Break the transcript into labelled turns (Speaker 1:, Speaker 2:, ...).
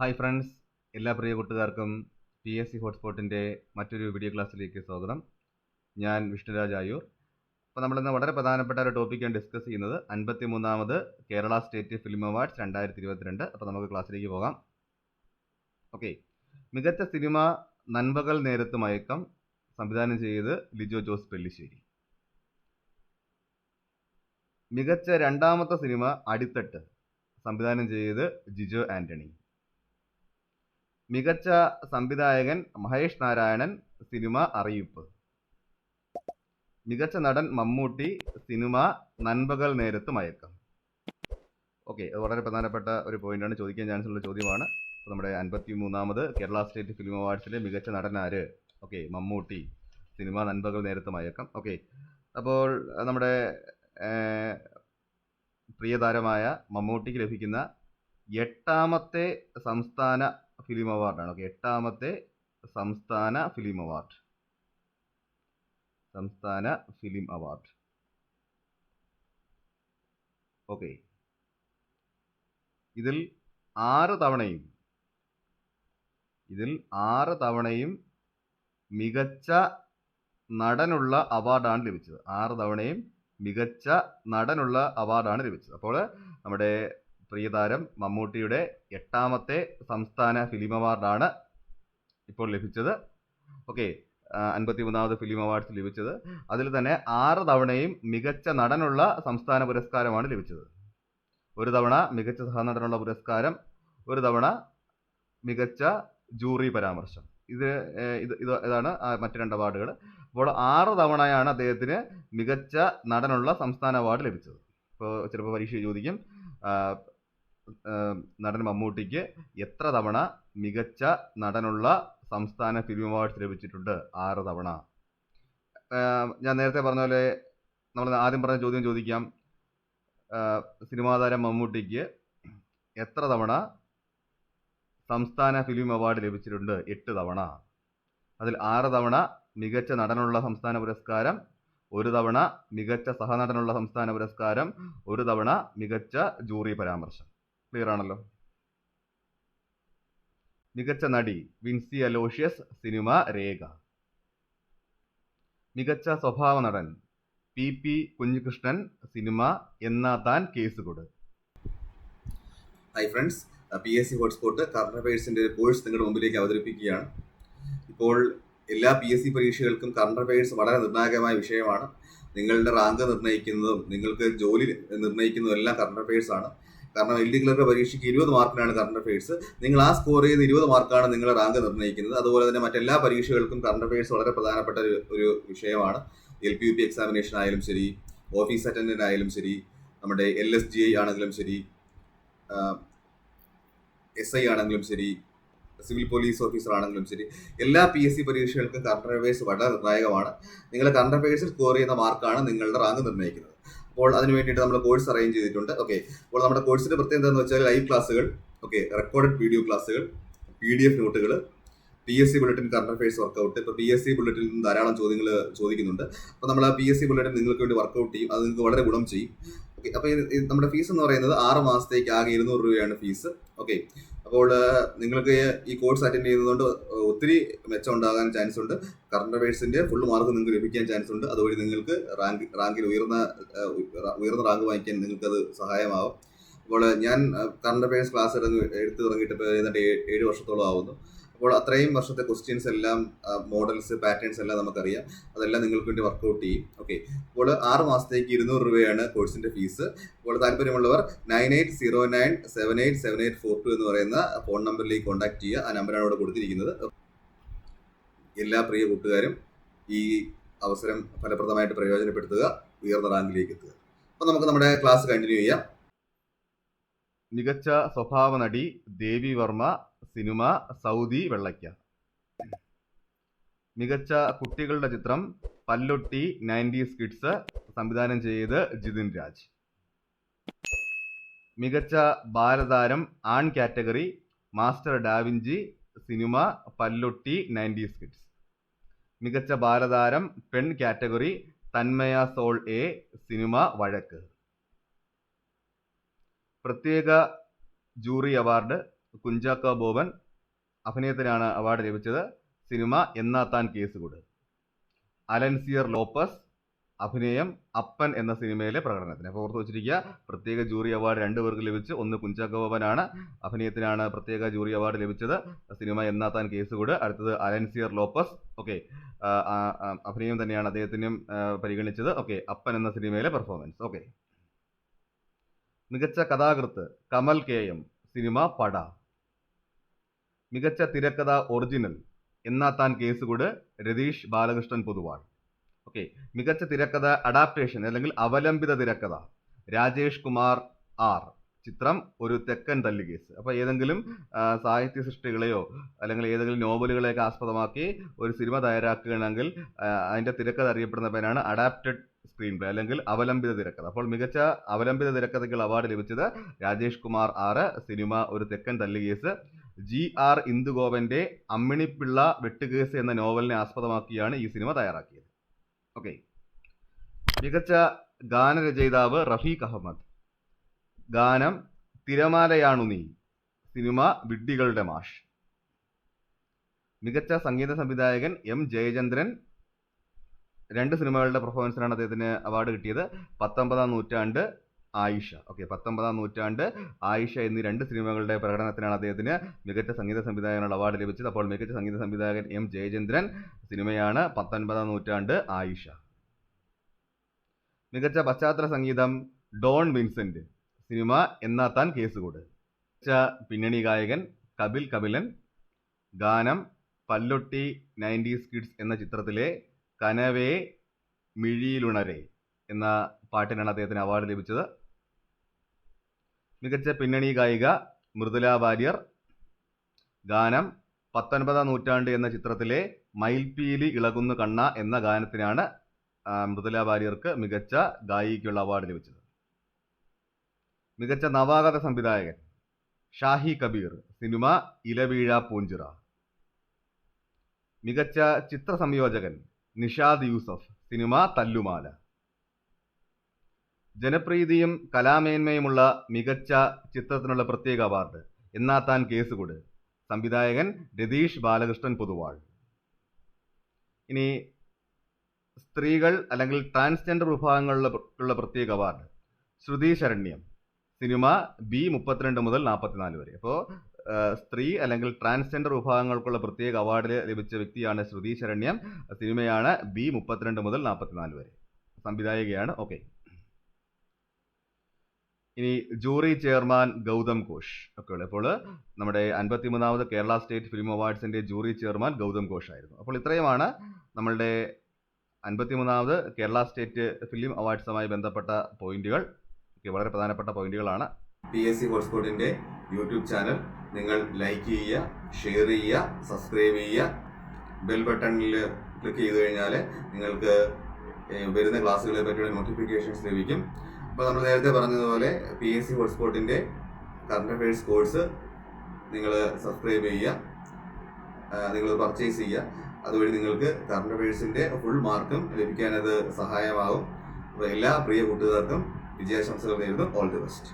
Speaker 1: Hi friends എല്ലാ പ്രിയ കൂട്ടുകാർക്കും P S C ഹോട്ട്സ്പോട്ടിന്റെ മറ്റൊരു വീഡിയോ ക്ലാസ്സിലേക്ക് സ്വാഗതം. ഞാൻ വിഷ്ണുരാജ് ആയൂർ. അപ്പോൾ നമ്മളിന്ന് വളരെ പ്രധാനപ്പെട്ട ഒരു ടോപ്പിക്കാണ് ഡിസ്കസ് ചെയ്യുന്നത്. അൻപത്തി മൂന്നാമത് കേരള സ്റ്റേറ്റ് ഫിലിം അവാർഡ്സ് രണ്ടായിരത്തി ഇരുപത്തിരണ്ട് അപ്പോൾ നമുക്ക് ക്ലാസ്സിലേക്ക് പോകാം. ഓക്കെ മികച്ച സിനിമ നൻപകൽ നേരത്ത് മയക്കം സംവിധാനം ചെയ്ത് ലിജോ ജോസ് പെല്ലിശ്ശേരി. മികച്ച രണ്ടാമത്തെ സിനിമ അടിത്തട്ട് സംവിധാനം ചെയ്ത് ജിജോ ആന്റണി. മികച്ച സംവിധായകൻ മഹേഷ് നാരായണൻ സിനിമ അറിയിപ്പ്. മികച്ച നടൻ മമ്മൂട്ടി സിനിമ നൻപകൽ നേരത്ത് മയക്കം. ഓക്കെ വളരെ പ്രധാനപ്പെട്ട ഒരു പോയിന്റാണ്. ചോദിക്കാൻ ചാൻസ് ഉള്ള ചോദ്യമാണ്. നമ്മുടെ അൻപത്തി മൂന്നാമത് കേരള സ്റ്റേറ്റ് ഫിലിം അവാർഡ്സിലെ മികച്ച നടനാര്? Okay Mammootty. Cinema Nanpakal Nerathu Mayakkam. Okay അപ്പോൾ നമ്മുടെ പ്രിയതാരമായ മമ്മൂട്ടിക്ക് ലഭിക്കുന്ന എട്ടാമത്തെ സംസ്ഥാന ഫിലിം അവാർഡാണ്. ഓക്കെ എട്ടാമത്തെ സംസ്ഥാന ഫിലിം അവാർഡ്. സംസ്ഥാന ഫിലിം അവാർഡ്. ഓക്കെ. ഇതിൽ ആറ് തവണയും ഇതിൽ ആറ് തവണയും മികച്ച നടനുള്ള അവാർഡാണ് ലഭിച്ചത്. ആറ് തവണയും മികച്ച നടനുള്ള അവാർഡാണ് ലഭിച്ചത്. അപ്പോൾ നമ്മുടെ പ്രിയതാരം മമ്മൂട്ടിയുടെ എട്ടാമത്തെ സംസ്ഥാന ഫിലിം അവാർഡാണ് ഇപ്പോൾ ലഭിച്ചത്. ഓക്കെ അൻപത്തി മൂന്നാമത് ഫിലിം അവാർഡ്സ് ലഭിച്ചത്. അതിൽ തന്നെ ആറ് തവണയും മികച്ച നടനുള്ള സംസ്ഥാന പുരസ്കാരമാണ് ലഭിച്ചത്. ഒരു തവണ മികച്ച സഹനടനുള്ള പുരസ്കാരം ഒരു തവണ മികച്ച ജൂറി പരാമർശം. ഇത് ഇത് ഇത് ഇതാണ് മറ്റു രണ്ട് അവാർഡുകൾ അപ്പോൾ ആറ് തവണയാണ് അദ്ദേഹത്തിന് മികച്ച നടനുള്ള സംസ്ഥാന അവാർഡ് ലഭിച്ചത്. ഇപ്പോൾ ചിലപ്പോൾ പരീക്ഷ ചോദിക്കും നടൻ മമ്മൂട്ടിക്ക് എത്ര തവണ മികച്ച നടനുള്ള സംസ്ഥാന ഫിലിം അവാർഡ്സ് ലഭിച്ചിട്ടുണ്ട്? ആറ് തവണ. ഞാൻ നേരത്തെ പറഞ്ഞ പോലെ നമ്മൾ ആദ്യം പറഞ്ഞ ചോദ്യം ചോദിക്കാം. സിനിമാതാരം സിനിമാ താരം മമ്മൂട്ടിക്ക് എത്ര തവണ സംസ്ഥാന ഫിലിം അവാർഡ് ലഭിച്ചിട്ടുണ്ട്? എട്ട് തവണ. അതിൽ ആറ് തവണ മികച്ച നടനുള്ള സംസ്ഥാന പുരസ്കാരം ഒരു തവണ മികച്ച സഹനടനുള്ള സംസ്ഥാന പുരസ്കാരം ഒരു തവണ മികച്ച ജൂറി പരാമർശം. ക്ലിയർ ആണല്ലോ. മികച്ച നടി വിൻസി അലോഷ്യസ് സിനിമ രേഖ. മികച്ച സ്വഭാവ നടൻ P P Kunhikrishnan cinema Nna Thaan case Kodu.
Speaker 2: Hi friends P S C hotspot current അഫയേഴ്സിന്റെ course നിങ്ങളുടെ മുമ്പിലേക്ക് അവതരിപ്പിക്കുകയാണ്. ഇപ്പോൾ എല്ലാ പി എസ് സി പരീക്ഷകൾക്കും കറണ്ട് അഫയേഴ്സ് വളരെ നിർണായകമായ വിഷയമാണ്. നിങ്ങളുടെ റാങ്ക് നിർണയിക്കുന്നതും നിങ്ങൾക്ക് ജോലി നിർണയിക്കുന്നതും എല്ലാം കറണ്ട് അഫയേഴ്സ് ആണ്. കാരണം ക്ലർക്ക് പരീക്ഷയ്ക്ക് ഇരുപത് മാർക്കിനാണ് കറണ്ട് അഫയേഴ്സ് നിങ്ങൾ ആ സ്കോർ ചെയ്ത് ഇരുപത് മാർക്കാണ് നിങ്ങളുടെ റാങ്ക് നിർണയിക്കുന്നത്. അതുപോലെ തന്നെ മറ്റെല്ലാ പരീക്ഷകൾക്കും കറണ്ട് അഫയേഴ്സ് വളരെ പ്രധാനപ്പെട്ട ഒരു ഒരു വിഷയമാണ്. L P U P examination ആയാലും ശരി ഓഫീസ് അറ്റൻഡന്റ് ആയാലും ശരി നമ്മുടെ എൽ എസ് ജി ഐ ആണെങ്കിലും ശരി എസ് ഐ ആണെങ്കിലും ശരി സിവിൽ പോലീസ് ഓഫീസർ ആണെങ്കിലും ശരി എല്ലാ പി എസ് സി പരീക്ഷകൾക്കും കറണ്ട് അഫയേഴ്സ് വളരെ നിർണായകമാണ്. നിങ്ങളുടെ കറണ്ട് അഫയേഴ്സിൽ സ്കോർ ചെയ്യുന്ന മാർക്കാണ് നിങ്ങളുടെ റാങ്ക് നിർണയിക്കുന്നത്. അപ്പോൾ അതിന് വേണ്ടിയിട്ട് നമ്മൾ കോഴ്സ് അറേഞ്ച് ചെയ്തിട്ടുണ്ട്. ഓക്കെ അപ്പോൾ നമ്മുടെ കോഴ്സിന്റെ പ്രത്യേകത എന്താണെന്ന് വെച്ചാൽ ലൈവ് ക്ലാസ്സുകൾ ഓക്കെ റെക്കോർഡഡ് വീഡിയോ ക്ലാസ്സുകൾ പി ഡി എഫ് നോട്ടുകൾ P S C bulletin current affairs workout ഇപ്പോൾ പി എസ് സി ബുള്ളറ്റിൽ നിന്ന് ധാരാളം ചോദ്യങ്ങൾ ചോദിക്കുന്നുണ്ട്. അപ്പോൾ നമ്മൾ ആ പി എസ് സി ബുള്ളറ്റിൻ നിങ്ങൾക്ക് വേണ്ടി വർക്കൗട്ട് ചെയ്യും. അത് നിങ്ങൾക്ക് വളരെ ഗുണം ചെയ്യും. ഓക്കെ അപ്പോൾ നമ്മുടെ ഫീസ് എന്ന് പറയുന്നത് ആറ് മാസത്തേക്ക് ആകെ ഇരുന്നൂറ് രൂപയാണ് ഫീസ് ഓക്കെ അപ്പോൾ നിങ്ങൾക്ക് ഈ കോഴ്സ് അറ്റൻഡ് ചെയ്യുന്നതുകൊണ്ട് ഒത്തിരി മെച്ചം ഉണ്ടാകാൻ ചാൻസ് ഉണ്ട് കറണ്ട് അഫയേഴ്സിന്റെ ഫുൾ മാർക്ക് നിങ്ങൾക്ക് ലഭിക്കാൻ ചാൻസ് ഉണ്ട് അതുവഴി നിങ്ങൾക്ക് റാങ്ക് റാങ്കിൽ ഉയർന്ന ഉയർന്ന റാങ്ക് വാങ്ങിക്കാൻ നിങ്ങൾക്ക് അത് സഹായമാവും അപ്പോൾ ഞാൻ കറണ്ട് അഫയേഴ്സ് ക്ലാസ് എടുത്ത് തുടങ്ങിയിട്ട് ഏതാണ്ട് ഏഴ് വർഷത്തോളം ആവുന്നു. അപ്പോൾ അത്രയും വർഷത്തെ ക്വസ്റ്റ്യൻസ് എല്ലാം മോഡൽസ് പാറ്റേൺസ് എല്ലാം നമുക്കറിയാം. അതെല്ലാം നിങ്ങൾക്ക് വേണ്ടി വർക്കൗട്ട് ചെയ്യും. ഓക്കെ അപ്പോൾ ആറ് മാസത്തേക്ക് ഇരുന്നൂറ് രൂപയാണ് കോഴ്സിന്റെ ഫീസ് അപ്പോൾ താല്പര്യമുള്ളവർ nine eight zero nine seven eight seven eight four two എന്ന് പറയുന്ന ഫോൺ നമ്പറിലേക്ക് കോൺടാക്ട് ചെയ്യുക. ആ നമ്പറാണ് ഇവിടെ കൊടുത്തിരിക്കുന്നത്. എല്ലാ പ്രിയ കൂട്ടുകാരും ഈ അവസരം ഫലപ്രദമായിട്ട് പ്രയോജനപ്പെടുത്തുക ഉയർന്ന റാങ്കിലേക്ക് എത്തുക. അപ്പോൾ നമുക്ക് നമ്മുടെ ക്ലാസ് കണ്ടിന്യൂ ചെയ്യാം.
Speaker 1: മികച്ച സ്വഭാവ നടി ദേവി വർമ്മ സിനിമ സൗദി വെള്ളയ്ക്ക. മികച്ച കുട്ടികളുടെ ചിത്രം പല്ലൊട്ടി നയന്റീസ് കിഡ്സ് സംവിധാനം ചെയ്ത് ജിതിൻ രാജ്. മികച്ച ബാലതാരം ആൺ category master Davinci cinema Pallotty nineties kids മികച്ച ബാലതാരം പെൺ category Thanmaya Sol A cinema Vazhakku. പ്രത്യേക ജൂറി അവാർഡ് കുഞ്ചാക്കോ ബോബൻ അഭിനയത്തിനാണ് അവാർഡ് ലഭിച്ചത്. സിനിമ എന്നാ എന്നാത്താൻ കേസുകൂട് അലൻസിയർ ലോപ്പസ് അഭിനയം അപ്പൻ എന്ന സിനിമയിലെ പ്രകടനത്തിന്. അപ്പോൾ ഓർത്ത് വെച്ചിരിക്കുക പ്രത്യേക ജൂറി അവാർഡ് രണ്ടു പേർക്ക് ലഭിച്ചു. ഒന്ന് കുഞ്ചാക്കോബനാണ് അഭിനയത്തിനാണ് പ്രത്യേക ജൂറി അവാർഡ് ലഭിച്ചത്. സിനിമ എന്നാ എന്നാത്താൻ കേസുകൂട് അടുത്തത് അലൻസിയർ ലോപ്പസ്. ഓക്കെ അഭിനയം തന്നെയാണ് അദ്ദേഹത്തിനും പരിഗണിച്ചത്. ഓക്കെ അപ്പൻ എന്ന സിനിമയിലെ പെർഫോമൻസ് ഓക്കെ മികച്ച കഥാകൃത്ത് കമൽ കെ എം. സിനിമ പട. മികച്ച തിരക്കഥ ഒറിജിനൽ എന്നാ താൻ കേസ് കേസുകൂട് രതീഷ് ബാലകൃഷ്ണൻ പൊതുവാൾ. ഓക്കെ മികച്ച തിരക്കഥ അഡാപ്റ്റേഷൻ അല്ലെങ്കിൽ അവലംബിത തിരക്കഥ രാജേഷ് കുമാർ ആർ. ചിത്രം ഒരു തെക്കൻ തല്ലി കേസ് അപ്പോൾ ഏതെങ്കിലും സാഹിത്യ സൃഷ്ടികളെയോ അല്ലെങ്കിൽ ഏതെങ്കിലും നോവലുകളെയൊക്കെ ആസ്പദമാക്കി ഒരു സിനിമ തയ്യാറാക്കുകയാണെങ്കിൽ അതിന്റെ തിരക്കഥ അറിയപ്പെടുന്ന പേരാണ് അഡാപ്റ്റഡ് സ്ക്രീൻ പ്ലേ അല്ലെങ്കിൽ അവലംബിത തിരക്കഥ. അപ്പോൾ മികച്ച അവലംബിത തിരക്കഥയ്ക്കുള്ള അവാർഡ് ലഭിച്ചത് രാജേഷ് കുമാർ ആറ്. Cinema Oru Thekkan Thallucase G R ഇന്ദുഗോപന്റെ Amminippilla വെട്ടുകേസ് എന്ന നോവലിനെ ആസ്പദമാക്കിയാണ് ഈ സിനിമ തയ്യാറാക്കിയത്. ഓക്കെ. മികച്ച ഗാനരചയിതാവ് റഫീഖ് അഹമ്മദ്. ഗാനം തിരമാലയാണു നീ സിനിമ വിഡ്ഢികളുടെ മാഷ്. മികച്ച സംഗീത സംവിധായകൻ എം ജയചന്ദ്രൻ. രണ്ട് സിനിമകളുടെ പെർഫോമൻസിനാണ് അദ്ദേഹത്തിന് അവാർഡ് കിട്ടിയത്. പത്തൊമ്പതാം നൂറ്റാണ്ട് ആയിഷ. ഓക്കെ പത്തൊമ്പതാം നൂറ്റാണ്ട് ആയിഷ എന്നീ രണ്ട് സിനിമകളുടെ പ്രകടനത്തിനാണ് അദ്ദേഹത്തിന് മികച്ച സംഗീത സംവിധായകനുള്ള അവാർഡ് ലഭിച്ചത്. അപ്പോൾ മികച്ച സംഗീത സംവിധായകൻ എം ജയചന്ദ്രൻ സിനിമയാണ് പത്തൊൻപതാം നൂറ്റാണ്ട് ആയിഷ. മികച്ച പശ്ചാത്തല സംഗീതം ഡോൺ വിൻസെന്റ് സിനിമ എന്നാ താൻ കേസുകൂട്. മികച്ച പിന്നണി ഗായകൻ കപിൽ കപിലൻ ഗാനം പല്ലൊട്ടി നയന്റീസ് കിഡ്സ് എന്ന ചിത്രത്തിലെ കനവേ മിഴിയിലുണരെ എന്ന പാട്ടിനാണ് അദ്ദേഹത്തിന് അവാർഡ് ലഭിച്ചത്. മികച്ച പിന്നണി ഗായിക മൃദുല വാര്യർ. ഗാനം പത്തൊൻപതാം നൂറ്റാണ്ട് എന്ന ചിത്രത്തിലെ മയിൽപീലി ഇളകുന്നു കണ്ണ എന്ന ഗാനത്തിനാണ് മൃദുല വാര്യർക്ക് മികച്ച ഗായികയ്ക്കുള്ള അവാർഡ് ലഭിച്ചത്. മികച്ച നവാഗത സംവിധായകൻ ഷാഹി കബീർ സിനിമ ഇലവീഴ പൂഞ്ചിറ. മികച്ച ചിത്ര സംയോജകൻ നിഷാദ് യൂസഫ് സിനിമ തല്ലുമാല. ജനപ്രീതിയും കലാമേന്മയുമുള്ള മികച്ച ചിത്രത്തിനുള്ള പ്രത്യേക അവാർഡ്. എന്നാ താൻ കേസുകൂട്. സംവിധായകൻ രതീഷ് ബാലകൃഷ്ണൻ പൊതുവാൾ. ഇനി സ്ത്രീകൾ അല്ലെങ്കിൽ ട്രാൻസ്ജെൻഡർ വിഭാഗങ്ങളിലുള്ള പ്രത്യേക award. Shruthi Sharanyam. Cinema B മുപ്പത്തിരണ്ട് മുതൽ നാൽപ്പത്തിനാല് വരെ. അപ്പോൾ സ്ത്രീ അല്ലെങ്കിൽ ട്രാൻസ്ജെൻഡർ വിഭാഗങ്ങൾക്കുള്ള പ്രത്യേക അവാർഡ് ലഭിച്ച വ്യക്തിയാണ് ശ്രുതി ശരണ്യം. സിനിമയാണ് ബി മുപ്പത്തിരണ്ട് മുതൽ നാൽപ്പത്തിനാല് വരെ. സംവിധായികയാണ്. ഓക്കെ. ഇനി ജൂറി ചെയർമാൻ ഗൗതം ഘോഷ് ഒക്കെ ഉള്ളത് അപ്പോൾ നമ്മുടെ അൻപത്തിമൂന്നാമത് കേരള സ്റ്റേറ്റ് ഫിലിം അവാർഡ്സിന്റെ ജൂറി ചെയർമാൻ ഗൗതം ഘോഷ് ആയിരുന്നു. അപ്പോൾ ഇത്രയുമാണ് നമ്മളുടെ അൻപത്തിമൂന്നാമത് കേരള സ്റ്റേറ്റ് ഫിലിം അവാർഡ്സുമായി ബന്ധപ്പെട്ട പോയിന്റുകൾ. വളരെ പ്രധാനപ്പെട്ട പോയിന്റുകളാണ്.
Speaker 2: പി എസ് സി ഹോട്ട്സ്പോട്ടിന്റെ യൂട്യൂബ് ചാനൽ. നിങ്ങൾ ലൈക്ക് ചെയ്യുക ഷെയർ ചെയ്യുക സബ്സ്ക്രൈബ് ചെയ്യുക. ബെൽ ബട്ടണിൽ ക്ലിക്ക് ചെയ്ത് കഴിഞ്ഞാൽ നിങ്ങൾക്ക് വരുന്ന ക്ലാസ്സുകളെ പറ്റിയുള്ള നോട്ടിഫിക്കേഷൻസ് ലഭിക്കും. അപ്പോൾ നമ്മൾ നേരത്തെ പറഞ്ഞതുപോലെ പി എസ് സി ഹോട്ട്സ്പോട്ടിന്റെ കറണ്ട് അഫയേഴ്സ് കോഴ്സ് നിങ്ങൾ സബ്സ്ക്രൈബ് ചെയ്യുക. നിങ്ങൾ പർച്ചേസ് ചെയ്യുക. അതുവഴി നിങ്ങൾക്ക് കറണ്ട് അഫയേഴ്സിന്റെ ഫുൾ മാർക്കും ലഭിക്കാനത് സഹായമാകും. അപ്പോൾ എല്ലാ പ്രിയ കൂട്ടുകാർക്കും വിജയാശംസകൾ നേരുന്നു. All the best